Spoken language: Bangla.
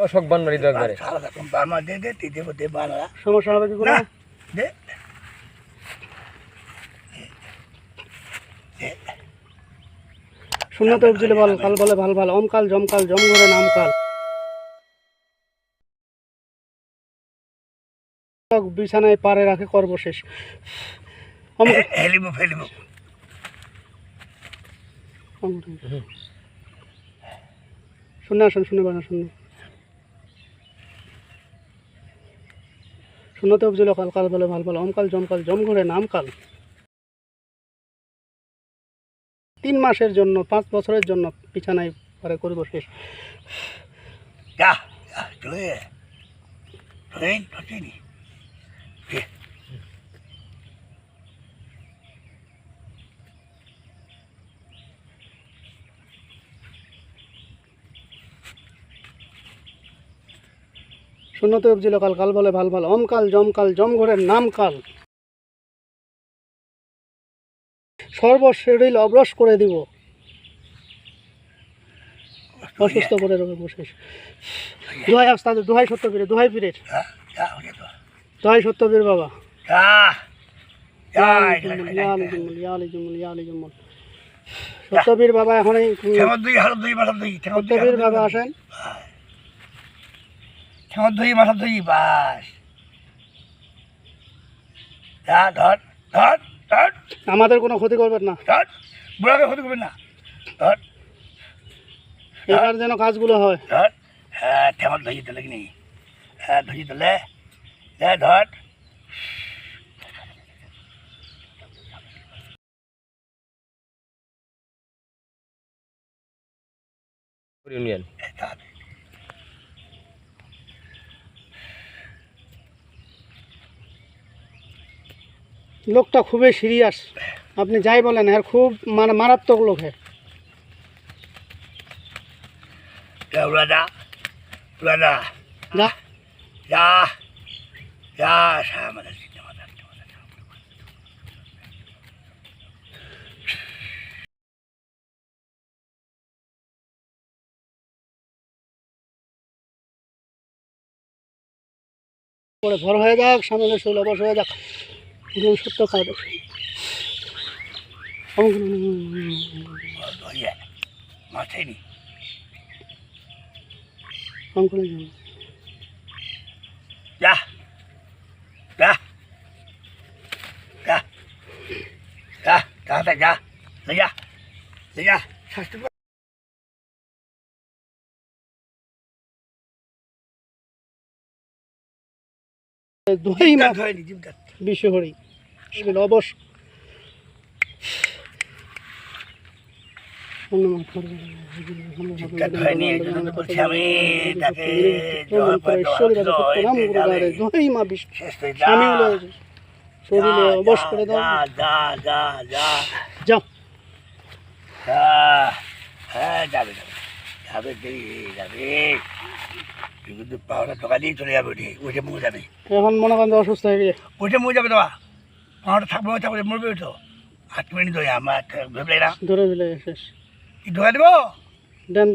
অশোক বান্নারি তো একবারে সারা বার্মা দে দে বাংলা সমস্যা হবে কি উপজিলে বল কাল বলে ভালো ভালো। অমকাল জমকাল জম ঘরে নামকাল। বিছানায় পারে রাখে সর্বশেষ অম- হেলিব ফেলিব শুনে আসুন শুনে বানা শুনে শূন্যতে উপজিলে কালকাল কাল বলে ভালো ভালো অমকাল জমকাল জম ঘরে নামকাল তিন মাসের জন্য, পাঁচ বছরের জন্য বিছানায় পরে করব শেষ। যা চলে শূন্যতে উপজিল কাল কাল বলে ভালো ভালো অম কাল জম কাল জম নাম কাল। সর্বশরীর অবরস করে দিব। অসুস্থ করে দেবে বসে দুহাই আস্তাদ দোহাই সত্যবীরে দোহাই পীরের। দুহাই সত্যবীর বাবা। সত্যবীর বাবা এখন সত্যবীর বাবা আসেন। ঠেঙত দুই মাথাত দুই বাস। যা ধর ধর ধর। আমাদের কোনো ক্ষতি করবেন না। ধর বুড়াকে ক্ষতি করবেন না। ধর এবার যেন কাজগুলো হয়। ধর। হ্যাঁ ঠেঙত ধরি তোলে কি হ্যাঁ ধরি তোলে দে ধর। ইউনিয়ন লোকটা খুবই সিরিয়াস। আপনি যাই বলেন আর খুব মানে মারাত্মক লোক পরে ভর হয়ে যাক সামনে শৈল বস হয়ে যাক। পুরো সত্য খাওয়া মাথায় অঙ্কুরে যাব যা যা যা যা তাড়াতাড়ি যা যা যা স্বাস্থ্য ধোয়াই না ধোয়াই জীবটা বিশ্ব হরি অবস অবশ হ্যাঁ যাবে যাবে। যাবে যাবে। কিন্তু পাওয়াটা টোকা দিয়ে চলে যাবে ওঠে ওইটা মরে যাবে এখন মনে করেন অসুস্থ হয়ে গিয়ে ওইটা মরে যাবে তোমার পাওয়াটা থাকবে থাকবে মরবে তো। আট মিনিট ধরে আমার ভেবে না। ধরে দিলে শেষ। কি দেবো? দেন